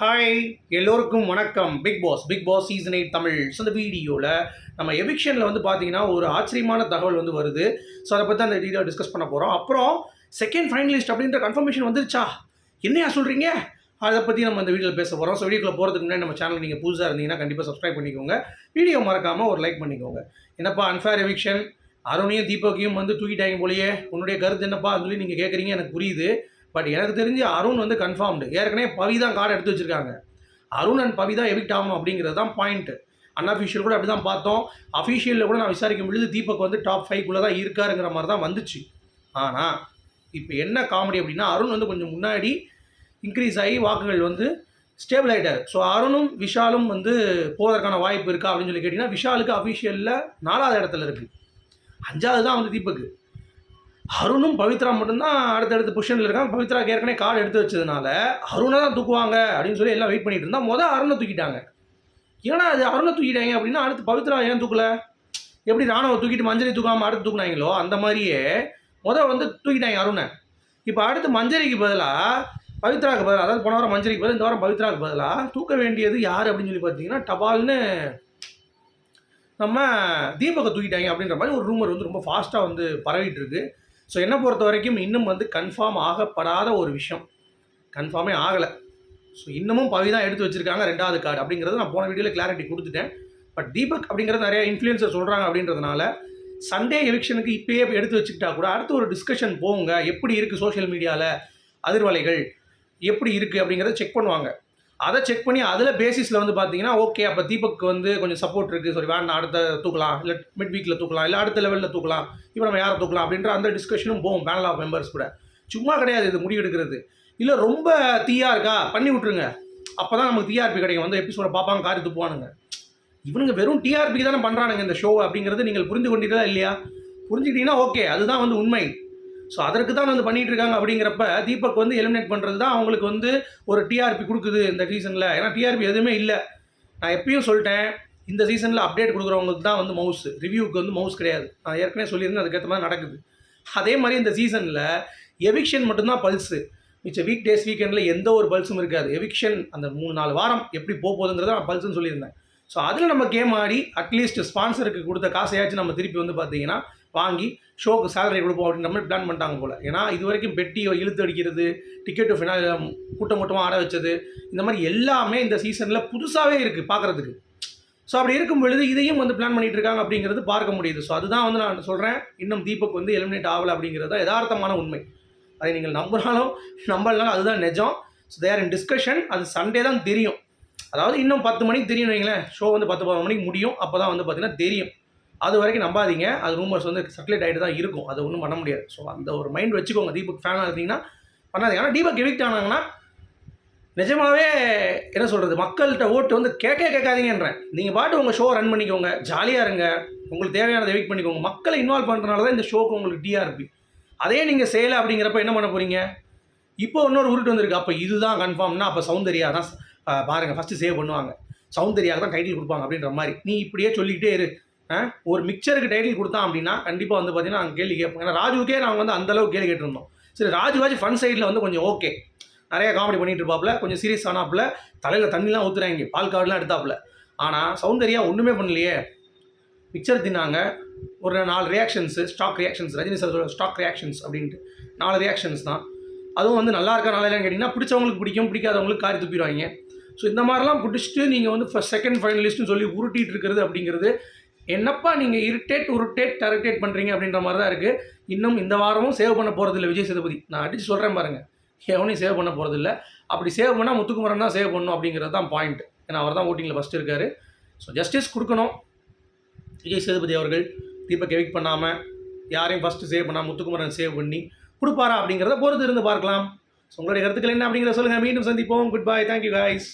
Hi எல்லோருக்கும் வணக்கம். Bigg Boss Bigg Boss season eight Tamil. So இந்த வீடியோவில் நம்ம எவிக்ஷனில் வந்து பார்த்தீங்கன்னா ஒரு ஆச்சரியமான தகவல் வந்து வருது. ஸோ அதை பற்றி அந்த வீடியோ டிஸ்கஸ் பண்ண போகிறோம் அப்புறம் செகண்ட் ஃபைனலிஸ்ட் அப்படின்ற கன்ஃபர்மேஷன் வந்துருச்சா? என்னையா சொல்கிறீங்க அதை பற்றி நம்ம இந்த வீடியோவில் பேச போகிறோம் ஸோ வீடியோக்குள்ள போகிறதுக்கு முன்னாடி நம்ம சேனல் நீங்கள் புதுசாக இருந்தீங்கன்னா கண்டிப்பாக சப்ஸ்கிரைப் பண்ணிக்கோங்க. வீடியோ மறக்காமல் ஒரு லைக் பண்ணிக்கோங்க. என்னப்பா அன்ஃபேர் எவிக்ஷன் அருணையும் தீபக்கையும் வந்து தூக்கிட்டாங்க போலயே. உன்னுடைய கருத்து என்னப்பா? சொல்லி நீங்கள் கேட்குறீங்க எனக்கு புரியுது. பட் எனக்கு தெரிஞ்சு அருண் வந்து கன்ஃபார்ம்டு ஏற்கனவே பவி தான் கார்டு எடுத்து வச்சிருக்காங்க. அருண் அண்ட் பவி தான் எவிக்ட் ஆகணும் அப்படிங்கிறது தான் பாயிண்ட்டு அன்அஃபிஷியல் கூட அப்படி தான் பார்த்தோம் அஃபிஷியலில் கூட நான் விசாரிக்கும் பொழுது தீபக் வந்து டாப் ஃபைவ்க்குள்ளே தான் இருக்காருங்கிற மாதிரி தான் வந்துச்சு. ஆனால் இப்போ என்ன காமெடி அப்படின்னா அருண் வந்து கொஞ்சம் முன்னாடி இன்க்ரீஸ் ஆகி வாக்குகள் வந்து ஸ்டேபிள் ஆகிட்டார் ஸோ அருணும் விஷாலும் வந்து போவதற்கான வாய்ப்பு இருக்கா அப்படின்னு சொல்லி கேட்டிங்கன்னா விஷாலுக்கு அஃபிஷியலில் நாலாவது இடத்துல இருக்குது அஞ்சாவது தான் வந்து தீபக்கு. அருணும் பவித்ரா மட்டும்தான் அடுத்தடுத்து பொசிஷனில் இருக்காங்க. பவித்ரா ஏற்கனவே கார்டு எடுத்து வச்சதுனால அருணை தான் தூக்குவாங்க அப்படின்னு சொல்லி எல்லாம் வெயிட் பண்ணிட்டு இருந்தால் மொதல் அருணை தூக்கிட்டாங்க. ஏன்னா அது அருணை தூக்கிட்டாங்க அப்படின்னா அடுத்து பவித்ரா ஏன் தூக்கல? எப்படி ராணுவ தூக்கிட்டு மஞ்சளி தூக்காமல் அடுத்து தூக்குனாங்களோ அந்த மாதிரியே முதல் வந்து தூக்கிட்டாங்க அருணை இப்போ அடுத்து மஞ்சரிக்கு பதிலாக பவித்ராவுக்கு பதிலாக அதாவது போன வாரம் மஞ்சரிக்கு பதிலாக இந்த வாரம் பவித்ராவுக்கு பதிலாக தூக்க வேண்டியது யார் அப்படின்னு சொல்லி பார்த்தீங்கன்னா டபால்னு நம்ம தீபகை தூக்கிட்டாங்க அப்படின்ற மாதிரி ஒரு ரூமர் வந்து ரொம்ப ஃபாஸ்ட்டாக வந்து பரவிட்டு இருக்குது ஸோ என்னை பொறுத்த வரைக்கும் இன்னும் வந்து கன்ஃபார்ம் ஆகப்படாத ஒரு விஷயம். கன்ஃபார்மே ஆகலை. ஸோ இன்னமும் பவி தான் எடுத்து வச்சுருக்காங்க ரெண்டாவது கார்டு அப்படிங்கிறது நான் போன வீடியோவில் கிளாரிட்டி கொடுத்துட்டேன். பட் தீபக் அப்படிங்கிறது நிறைய இன்ஃப்ளூயன்சர் சொல்கிறாங்க அப்படின்றதுனால சண்டே எலெக்ஷனுக்கு இப்போயே எடுத்து வச்சுக்கிட்டா கூட அடுத்து ஒரு டிஸ்கஷன் போங்க. எப்படி இருக்குது சோஷியல் மீடியாவில் அதிர்வலைகள்? எப்படி இருக்குது அப்படிங்கிறத செக் பண்ணுவாங்க. அதை செக் பண்ணி அதில் பேசிஸில் வந்து பார்த்தீங்கன்னா ஓகே அப்போ தீபக் வந்து கொஞ்சம் சப்போர்ட் இருக்குது சரி வேண்டாம் அடுத்த தூக்கலாம். இல்லை மிட் வீக்கில் தூக்கலாம். இல்லை அடுத்த லெவலில் தூக்கலாம். இப்போ நம்ம யாரை தூக்கலாம்? அப்படின்ற அந்த டிஸ்கஷனும் போகும். பேனல் ஆஃப் மெம்பர்ஸ் கூட. சும்மா கிடையாது இது முடிவெடுக்கிறது இல்லை ரொம்ப தீயா இருக்கா? பண்ணி விட்ருங்க அப்போ தான் நமக்கு டிஆர்பி கிடைக்கும். வந்து எபிசோட பார்ப்பாங்க காரி துப்புவானுங்க. இவனுங்க வெறும் டிஆர்பி தானே பண்ணுறானுங்க இந்த ஷோ அப்படிங்கிறது நீங்கள் புரிந்து கொண்டீர்களா இல்லையா? புரிஞ்சுக்கிட்டீங்கன்னா ஓகே அதுதான் வந்து உண்மை. ஸோ அதற்கு தான் வந்து பண்ணிட்டு இருக்காங்க அப்படிங்கிறப்ப தீபக் வந்து எலிமினேட் பண்ணுறது தான் அவங்களுக்கு வந்து ஒரு டிஆர்பி கொடுக்குது இந்த சீசனில் ஏன்னா டிஆர்பி எதுவுமே இல்லை. நான் எப்பயும் சொல்லிட்டேன் இந்த சீசனில் அப்டேட் கொடுக்குறவங்களுக்கு தான் வந்து மவுஸ் ரிவ்யூக்கு வந்து மவுஸ் கிடையாது. நான் ஏற்கனவே சொல்லியிருந்தேன் அதுக்கேற்ற மாதிரி நடக்குது. அதே மாதிரி இந்த சீசனில் எவிக்ஷன் மட்டும்தான் பல்ஸு மிச்ச வீக் டேஸ் வீக்கெண்டில் எந்த ஒரு பல்ஸும் இருக்காது. எவிக்ஷன் அந்த மூணு நாலு வாரம் எப்படி போகுதுங்கிறத நான் பல்ஸ்னு சொல்லியிருந்தேன். ஸோ அதில் நம்ம கேம் ஆடி அட்லீஸ்ட் ஸ்பான்சருக்கு கொடுத்த காசையாச்சும் நம்ம திருப்பி வந்து பார்த்தீங்கன்னா வாங்கி ஷோக்கு சேலரி கொடுப்போம் அப்படின்ற மாதிரி பிளான் பண்ணிட்டாங்க போல். ஏன்னா இது வரைக்கும் பெட்டியோ இழுத்து அடிக்கிறது டிக்கெட்டு ஃபினா கூட்டம் கூட்டமாக ஆட வச்சது இந்த மாதிரி எல்லாமே இந்த சீசனில் புதுசாகவே இருக்குது பார்க்குறதுக்கு ஸோ அப்படி இருக்கும் பொழுது இதையும் வந்து பிளான் பண்ணிட்டு இருக்காங்க அப்படிங்கிறது பார்க்க முடியுது. ஸோ அதுதான் வந்து நான் சொல்கிறேன் இன்னும் தீபக் வந்து எலிமினேட் ஆகலை அப்படிங்கிறது தான் யதார்த்தமான உண்மை. அதை நீங்கள் நம்பினாலும் நம்பலனாலும் அதுதான் நிஜம். ஸோ தேர் இன் டிஸ்கஷன் அது சண்டே தான் தெரியும். அதாவது இன்னும் பத்து மணிக்கு தெரியும் வைங்களேன். ஷோ வந்து பத்து பதினொரு மணிக்கு முடியும். அப்போ தான் வந்து பார்த்தீங்கன்னா தெரியும். அது வரைக்கும் நம்பாதீங்க. அது ரூமர்ஸ் வந்து சர்க்குலேட் ஆகிட்டு தான் இருக்கும். அது ஒன்றும் பண்ண முடியாது. ஸோ அந்த ஒரு மைண்ட் வச்சுக்கோங்க. தீபக் ஃபேனாக இருந்தீங்கன்னா பண்ணாதீங்க. ஆனால் தீபக் எவிக்ட் ஆனாங்கன்னா நிஜமாவே என்ன சொல்கிறது மக்கள்கிட்ட ஓட்டு வந்து கேட்க கேட்காதீங்கன்றேன். நீங்கள் பாட்டு உங்கள் ஷோ ரன் பண்ணிக்கோங்க. ஜாலியாக இருங்க. உங்களுக்கு தேவையானதை எவிக்ட் பண்ணிக்கோங்க. மக்களை இன்வால்வ் பண்ணுறதுனால தான் இந்த ஷோக்கு உங்களுக்கு டிஆர்பி அதே நீங்கள் செய்யலை அப்படிங்கிறப்ப என்ன பண்ண போகிறீங்க இப்போ இன்னொரு உருட்டு வந்திருக்கு. அப்போ இதுதான் கன்ஃபார்ம்னா அப்போ சௌந்தர்யா தான் பாருங்கள் பாருங்க ஃபஸ்ட்டு சேவ் பண்ணுவாங்க. சௌந்தர்யா தான் டைட்டில் கொடுப்பாங்க அப்படின்ற மாதிரி. நீ இப்படியே சொல்லிக்கிட்டே இரு. ஆ? ஒரு மிக்சருக்கு டைட்டில் கொடுத்தான் அப்படின்னா கண்டிப்பாக வந்து பார்த்தீங்கன்னா நாங்கள் கேள்வி கேட்போம் ஏன்னா ராஜுக்கே நாங்கள் வந்து அந்த அளவுக்கு கேள்வி கேட்டிருந்தோம். சரி ராஜுவாச்சு ஃபன் சைடில் வந்து கொஞ்சம் ஓகே நிறைய காமெடி பண்ணிட்டு இருப்பாப்புல. கொஞ்சம் சீரியஸ் ஆனாப்புல. தலையில் தண்ணிலாம் ஊற்றுறாங்க பால் கார்டுலாம் எடுத்தாப்புல. ஆனால் சௌந்தர்யா ஒன்றுமே பண்ணலையே. மிக்சர் தின்னாங்க. ஒரு நாலு reactions stock reactions Rajini sir சொல்ற ஸ்டாக் ரியாக்ஷன்ஸ் அப்படின்ட்டு. நாலு ரியாக்ஷன்ஸ் தான். அதுவும் வந்து நல்லா இருக்கா நல்லா இல்லைன்னு கேட்டிங்கன்னா பிடிச்சவங்களுக்கு பிடிக்கும் பிடிக்காதவங்களுக்கு காரி துப்பிடுவாங்க. ஸோ இந்த மாதிரிலாம் பிடிச்சிட்டு நீங்கள் வந்து ஃபஸ்ட் செகண்ட் ஃபைனலிஸ்ட்னு சொல்லி உருட்டிகிட்டு இருக்கிறது அப்படிங்கிறது என்னப்பா நீங்கள் இரிட்டேட் உருட்டேட் டரட்டேட் பண்ணுறீங்க அப்படின்ற மாதிரி தான் இருக்குது இன்னும் இந்த வாரமும் சேவ் பண்ண போகிறதில்ல விஜய் சேதுபதி. நான் அடித்து சொல்கிறேன் பாருங்கள் எவனையும் சேவ் பண்ண போகிறதில்ல அப்படி சேவ் பண்ணால் முத்துக்குமரன் தான் சேவ் பண்ணணும் அப்படிங்கிறது தான் பாயிண்ட் ஏன்னா அவர் தான் ஓட்டிங்கில் ஃபஸ்ட்டு இருக்கார். ஸோ ஜஸ்டிஸ் கொடுக்கணும். விஜய் சேதுபதி அவர்கள் தீபக் எவிக் பண்ணாமல் யாரையும் ஃபஸ்ட்டு சேவ் பண்ணாமல் முத்துக்குமரன் சேவ் பண்ணி கொடுப்பாரா அப்படிங்கிறத பொறுத்து இருந்து பார்க்கலாம். ஸோ உங்களுடைய கருத்துக்கள் என்ன அப்படிங்கிறத சொல்லுங்கள் மீண்டும் சந்திப்போம். Good bye thank you guys